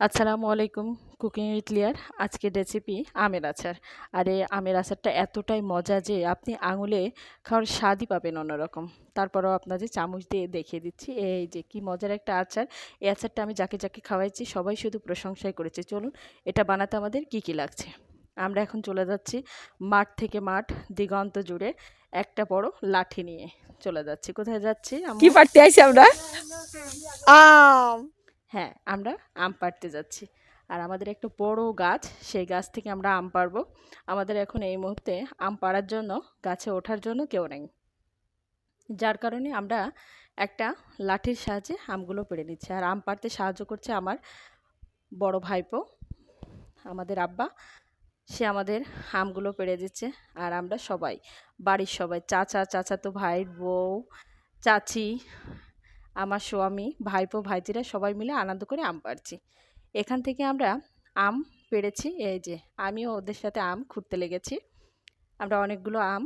আসসালামু আলাইকুম, cooking with লিয়ার। আজকের রেসিপি আমের আচার। আর এই আমের আচারটা এতটাই মজা যে আপনি আঙুলে খাওয়ার স্বাদই পাবেন অন্যরকম। তারপরেও আপনাদের চামচ দিয়ে দেখিয়ে দিচ্ছি, এই যে কি মজার একটা আচার। এই আচারটা আমি যাকে যাকে খাওয়াইছি, সবাই শুধু প্রশংসাই করেছে। চলুন, এটা বানাতে আমাদের কি কি লাগছে? আমরা এখন চলে যাচ্ছি মাঠ থেকে মাঠ, দিগন্ত জুড়ে একটা বড় লাঠি নিয়ে চলে যাচ্ছি। কোথায় যাচ্ছি? কি পারতে আইছি আমরা? আম। হ্যাঁ আমরা আম পাড়তে যাচ্ছি। আর আমাদের একটা বড় গাছ, সেই গাছ থেকে আমরা আম পাড়বো। আমাদের এখন এই মুহূর্তে আম পাড়ার জন্য, গাছে ওঠার জন্য কেউ নেই। যার কারণে আমরা একটা লাঠির সাহায্যে আমগুলো পেড়ে নিচ্ছি। আর আম পাড়তে সাহায্য করছে আমার বড় ভাইপো, আমাদের আব্বা। সে আমাদের আমগুলো পেড়ে দিচ্ছে। আর আমরা সবাই, বাড়ির সবাই, চাচা, চাচাতো ভাই, বউ, চাচি আমার স্বামী, ভাইপো, ভাইজিরা সবাই মিলে আনন্দ করে আম পাড়ছি এখান থেকে আমরা আম পেড়েছি, এই যে আমিও ওদের সাথে আম খুঁড়তে লেগেছি। আমরা অনেকগুলো আম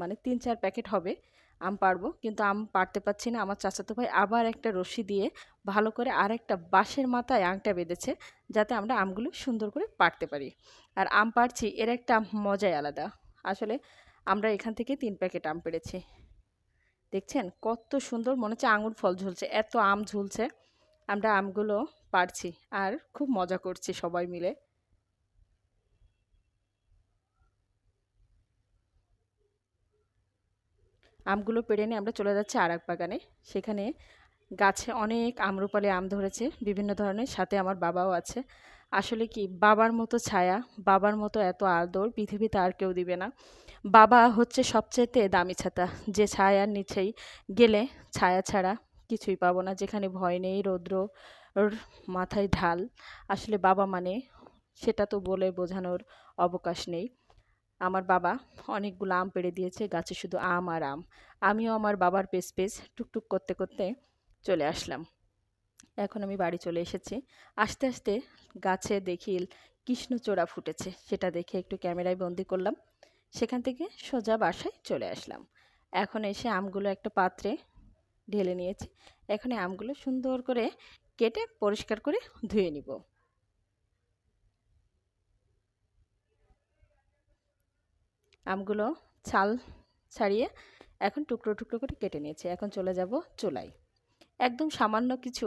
মানে তিন চার প্যাকেট হবে আম পারব কিন্তু আম পারতে পারছি না। আমার চাচাতো ভাই আবার একটা রশি দিয়ে ভালো করে আর একটা বাঁশের মাথায় আংটা বেঁধেছে, যাতে আমরা আমগুলো সুন্দর করে পারতে পারি। আর আম পারছি এর একটা মজাই আলাদা। আসলে আমরা এখান থেকে তিন প্যাকেট আম পেড়েছি। দেখছেন? কত সুন্দর মনে হচ্ছে আঙুর ফল ঝুলছে, এত আম ঝুলছে। আমরা আমগুলো পারছি আর খুব মজা করছি সবাই মিলে। আমগুলো পেড়ে নিয়ে আমরা চলে যাচ্ছি আর বাগানে। সেখানে গাছে অনেক আমরুপালি আম ধরেছে, বিভিন্ন ধরনের। সাথে আমার বাবাও আছে। আসলে কি, বাবার মতো ছায়া, বাবার মতো এত আদর পৃথিবীতে আর কেউ দিবে না। বাবা হচ্ছে সবচেয়েতে দামি ছাতা, যে ছায়ার নিচেই গেলে ছায়া ছাড়া কিছুই পাবো না, যেখানে ভয় নেই, রৌদ্র মাথায় ঢাল। আসলে বাবা মানে সেটা তো বলে বোঝানোর অবকাশ নেই। আমার বাবা অনেকগুলো আম পেড়ে দিয়েছে, গাছে শুধু আম আর আম। আমিও আমার বাবার পেস পেস টুকটুক করতে করতে চলে আসলাম। এখন আমি বাড়ি চলে এসেছি। আস্তে আস্তে গাছে দেখি কৃষ্ণচূড়া ফুটেছে, সেটা দেখে একটু ক্যামেরায় বন্দি করলাম। সেখান থেকে সোজা বাসায় চলে আসলাম। এখন এসে আমগুলো একটা পাত্রে ঢেলে নিয়েছি। এখন আমগুলো সুন্দর করে কেটে পরিষ্কার করে ধুয়ে নিব। আমগুলো ছাল ছাড়িয়ে এখন টুকরো টুকরো করে কেটে নিয়েছি। এখন চলে যাব চুলায়। একদম সামান্য কিছু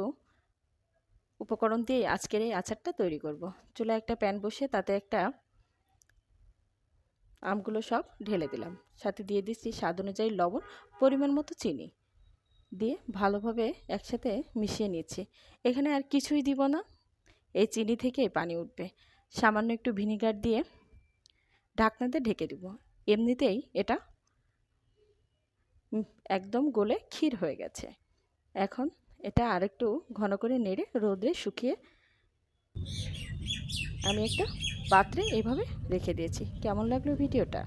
উপকরণ দিয়ে আজকের এই আচারটা তৈরি করব। চুলায় একটা প্যান বসে তাতে একটা আমগুলো সব ঢেলে দিলাম। সাথে দিয়ে দিচ্ছি স্বাদ অনুযায়ী লবণ, পরিমাণ মতো চিনি দিয়ে ভালোভাবে একসাথে মিশিয়ে নিচ্ছি। এখানে আর কিছুই দিব না। এই চিনি থেকে পানি উঠবে। সামান্য একটু ভিনিগার দিয়ে ঢাকনাতে ঢেকে দিব। এমনিতেই এটা একদম গলে ক্ষীর হয়ে গেছে। এখন এটা আরেকটু ঘন করে নেড়ে রোদে শুকিয়ে আমি একটা পাত্রে এভাবে রেখে দিয়েছি। কেমন লাগল ভিডিওটা?